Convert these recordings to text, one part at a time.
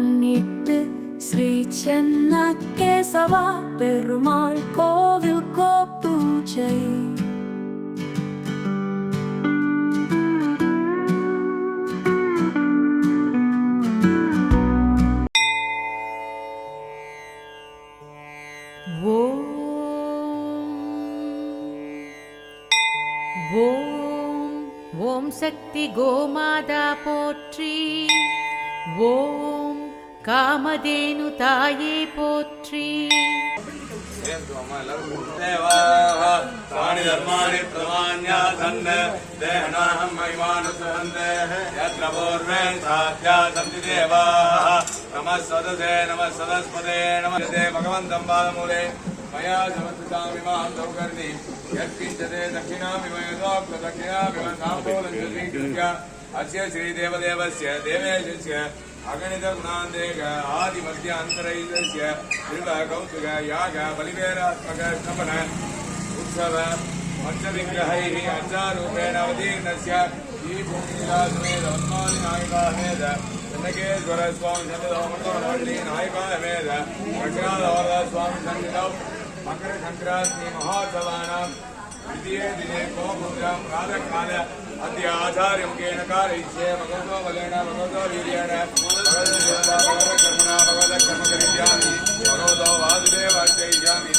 பொன்னிட்டு ஸ்ரீ சென்ன கேசவா பெருமாள் கோவில் கோப்பூஜை ஓம் ஓம் சக்தி கோமாதா போற்றி ஓம் காமதேனு தாயே போற்றி देवाः तानि धर्माणि प्रमाण्या सन् देहनाहं महिमानुसहन्ते यत्र पूर्वेण साध्या सन्ति देवाः नमः सदसे नमः सदस्पदे नमः ते भगवन्तं पादमूले मया समर्पितामि मां सौकर्णि यत्किञ्चते दक्षिणामिमयदोक्त दक्षिणामिम ताम्बूलं स्वीकृत्य अस्य श्रीदेवदेवस्य देवेशस्य अगणितगुणान्तेक आदिमध्य अन्तरैतस्य त्रिव कौतुक, याग बलिवेरात्मक शमन उत्सव, पञ्चविग्रहैः अञ्चारूपेण अवतीर्णस्य मकर संक्रांति महोत्सव नायिकाभेद दक्षिणादवरस्वामि कर्मणा भगवतः कर्म करिष्यामि भगवतो वासुदेवार्चयिष्यामि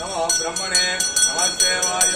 नमो ब्रह्मणे नमस्तेवाय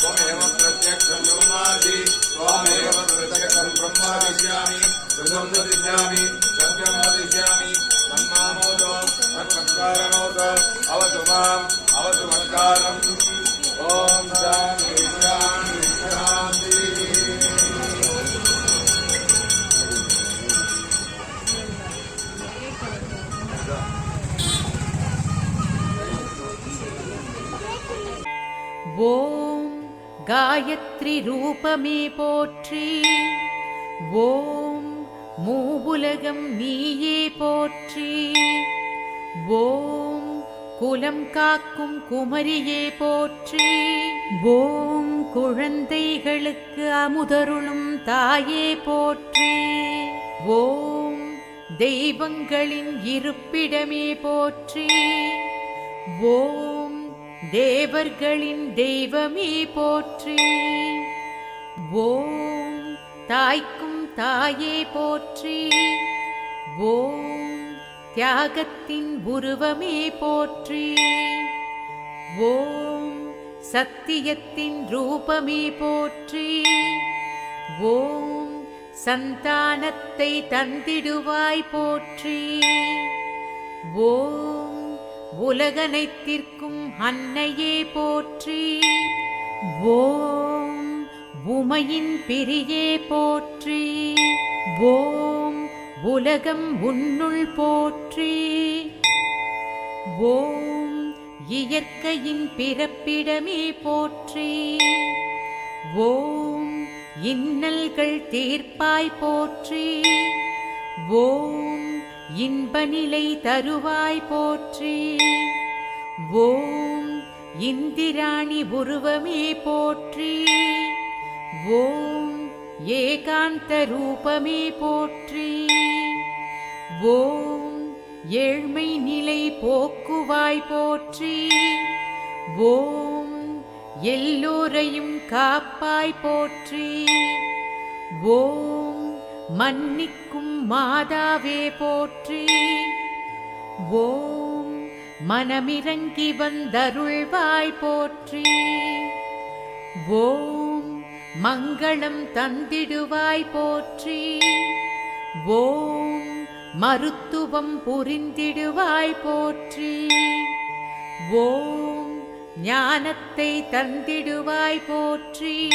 त्वमेव प्रत्यक्षं ब्रह्मासि त्वमेव प्रत्यक्षं ब्रह्मादिश्यामि कृतं वदिष्यामि सत्यं वदिष्यामि तन्मामोदो तत्सत्कारणोदो अवतु माम् अवतु मत्कारम् ॐ காயத்ரி ரூபமே போற்றி. ஓம் மூவுலகம் நீயே போற்றி. ஓம் குலம் காக்கும் குமரியே போற்றி. ஓம் குழந்தைகளுக்கு அமுதருளும் தாயே போற்றி. ஓம் தெய்வங்களின் இருப்பிடமே போற்றி. ஓம் தேவர்களின் தெய்வமே போற்றி. ஓம் தாய்க்கும் தாயே போற்றி. ஓம் தியாகத்தின் உருவமே போற்றி. ஓம் சத்தியத்தின் ரூபமே போற்றி. ஓம் சந்தானத்தை தந்திடுவாய் போற்றி. ஓம் உலகனைத்திற்கும் அன்னையே போற்றி. ஓம் உமையின் பிரியே போற்றி. ஓம் உலகம் உன்னுள் போற்றி. ஓம் இயற்கையின் பிறப்பிடமே போற்றி. ஓம் இன்னல்கள் தீர்ப்பாய் போற்றி. ஓம் இன்பநிலை தருவாய் போற்றி. ஓம் இந்திராணி உருவமே போற்றி ஓம் ஏகாந்த ரூபமே போற்றி ஓம் ஏழ்மை நிலை போக்குவாய் போற்றி ஓம் எல்லோரையும் காப்பாய் போற்றி ஓம் மன்னிக்கும் மாதாவே போற்றி. மனமிறங்கி வந்தருள்வாய் போற்றி. ஓம் மங்களம் தந்திடுவாய் போற்றி. ஓம் மருத்துவம் புரிந்திடுவாய் போற்றி. ஓம் ஞானத்தை தந்திடுவாய் போற்றி.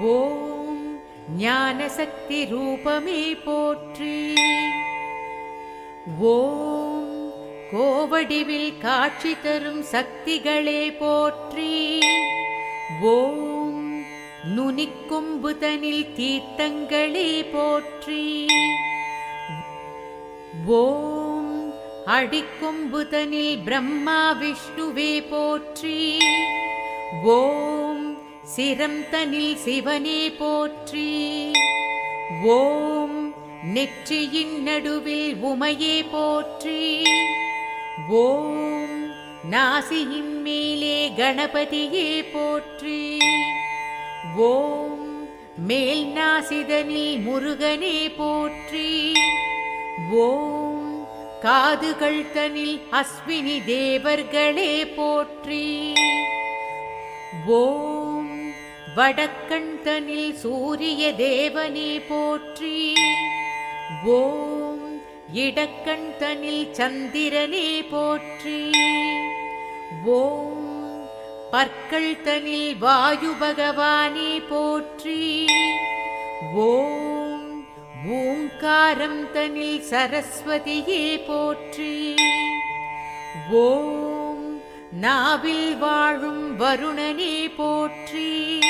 ஓம் ஞானசக்தி ரூபமே போற்றி. ஓம் கோவடிவில் காட்சி தரும் சக்திகளே போற்றி. ஓம் நுனிக்கொம்புதனில் தீர்த்தங்களே போற்றி. ஓம் அடிக்கொம்புதனில் பிரம்மா விஷ்ணுவே போற்றி. ஓம் சிரம் தனில் சிவனே போற்றி. ஓம் நெற்றியின் நடுவில் உமையே போற்றி. ஓம் நாசியின் மேலே கணபதியே போற்றி. ஓம் மேல் நாசிதனில் முருகனே போற்றி. ஓம் காதுகள் தனில் அஸ்வினி தேவர்களே போற்றி. ஓம் வடக்கண் தனில் சூரிய தேவனே போற்றி. ஓம் இடக்கண் தனில் சந்திரனே போற்றி. ஓம் பற்கள் தனில் வாயு பகவானே போற்றி. ஓம் ஓங்காரம் தனில் சரஸ்வதியே போற்றி. ஓம் நாவில் வாழும் வருணனே போற்றி.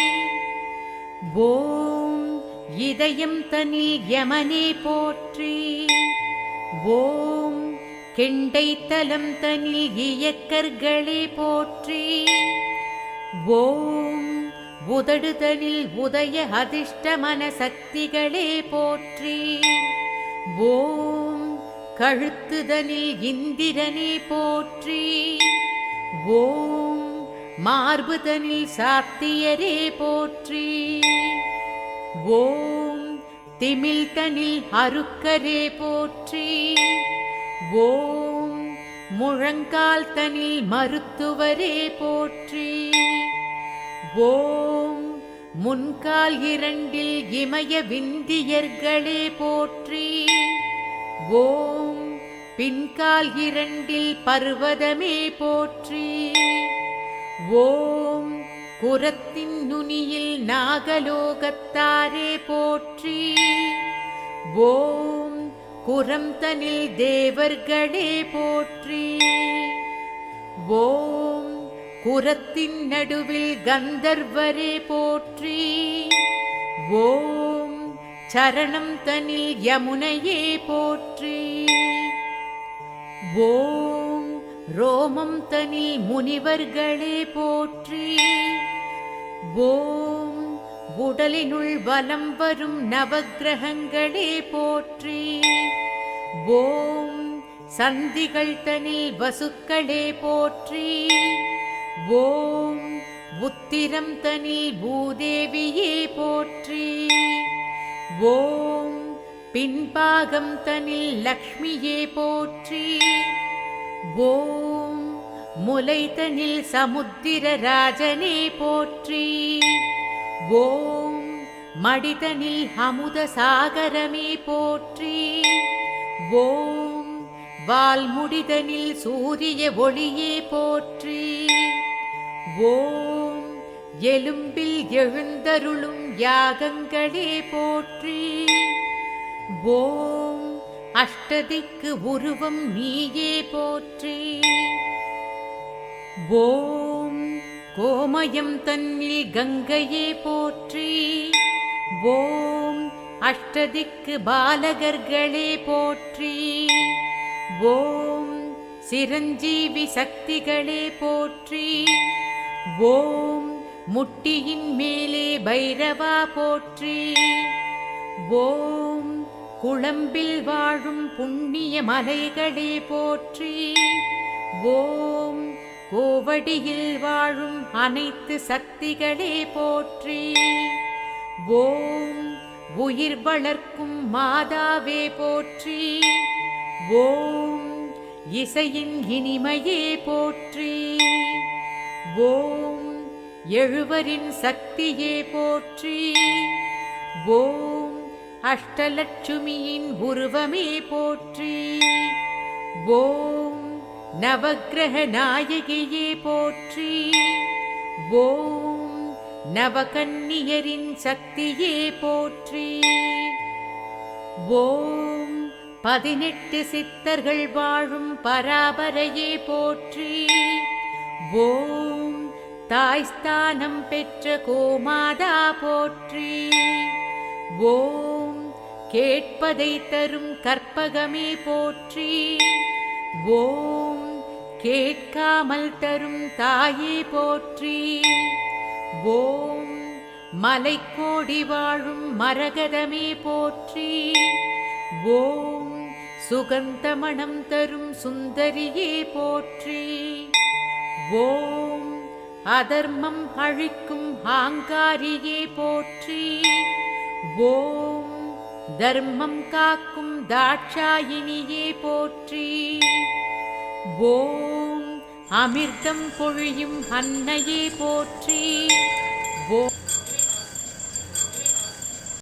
ஓம் இதயம் தனில் யமனே போற்றி. ஓம். கெண்டைத்தலம் தனில் இயக்கர்களே போற்றி. ஓம். உதடுதலில் உதய அதிர்ஷ்டமன சக்திகளே போற்றி. ஓம். கழுத்துதனில் இந்திரனே போற்றி. ஓம். மார்புதனில் சாத்தியரே போற்றி. ஓம். திமிழ்தனில் அருக்கரே போற்றி. ஓம் முழங்கால் தனில் மருத்துவரே போற்றி. ஓம் முன்கால் இரண்டில் இமய விந்தியர்களே போற்றி. ஓம் பின்கால் இரண்டில் பர்வதமே போற்றி. ஓம் குரத்தின் நுனியில் நாகலோகத்தாரே போற்றி. ஓம் குரம் தனில் தேவர்களே போற்றி. ஓம் குரத்தின் நடுவில் கந்தர்வரே போற்றி. ஓம் சரணம் தனில் யமுனையே போற்றி. ஓம் ரோமம் தனில் முனிவர்களே போற்றி. ஓம் உடலினுள் வலம் வரும் நவகிரகங்களே போற்றி. ஓம் சந்திகள் தனில் வசுக்களே போற்றி. ஓம் உத்திரம் தனில் பூதேவியே போற்றி. ஓம் பின்பாகம் தனில் லக்ஷ்மியே போற்றி. ஓம் முலைதனில் சமுத்திர ராஜனே போற்றி. ஓம் மடிதனில் அமுத சாகரமே போற்றி. ஓம் வால்முடிதனில் சூரிய ஒளியே போற்றி. ஓம் எலும்பில் எழுந்தருளும் யாகங்களே போற்றி. ஓம் அஷ்டதிக்கு உருவம் நீயே போற்றி. ஓம் கோமயம் தன்னில் கங்கையே போற்றி. ஓம் அஷ்டதிக்கு பாலகர்களே போற்றி. ஓம் சிரஞ்சீவி சக்திகளே போற்றி. ஓம் முட்டியின் மேலே பைரவா போற்றி. ஓம் குளம்பில் வாழும் புண்ணிய மலைகளே போற்றி. ஓம். கோவடியில் வாழும் அனைத்து சக்திகளே போற்றி. ஓம். உயிர் வளர்க்கும் மாதாவே போற்றி. ஓம். இசையின் இனிமையே போற்றி. ஓம். எழுவரின் சக்தியே போற்றி. ஓம். அஷ்டலட்சுமியின் உருவமே போற்றி. ஓம் நவகிரக நாயகியே போற்றி. ஓம் நவகன்னியரின் சக்தியே போற்றி. ஓம் பதினெட்டு சித்தர்கள் வாழும் பராபரையே போற்றி. ஓம் தாய்ஸ்தானம் பெற்ற கோமாதா போற்றி. ஓம் கேட்பதை தரும் கற்பகமே போற்றி. ஓம் கேட்காமல் தரும் தாயே போற்றி. ஓம் மலைக்கோடி வாழும் மரகதமே போற்றி. ஓம் சுகந்த மணம் தரும் சுந்தரியே போற்றி. ஓம் அதர்மம் அழிக்கும் ஆங்காரியே போற்றி. ஓம் தர்மம் காக்கும் தாட்சாயினியே போற்றி. ஓம் அமிர்தம் பொழியும் அன்னையே போற்றி. ஓம்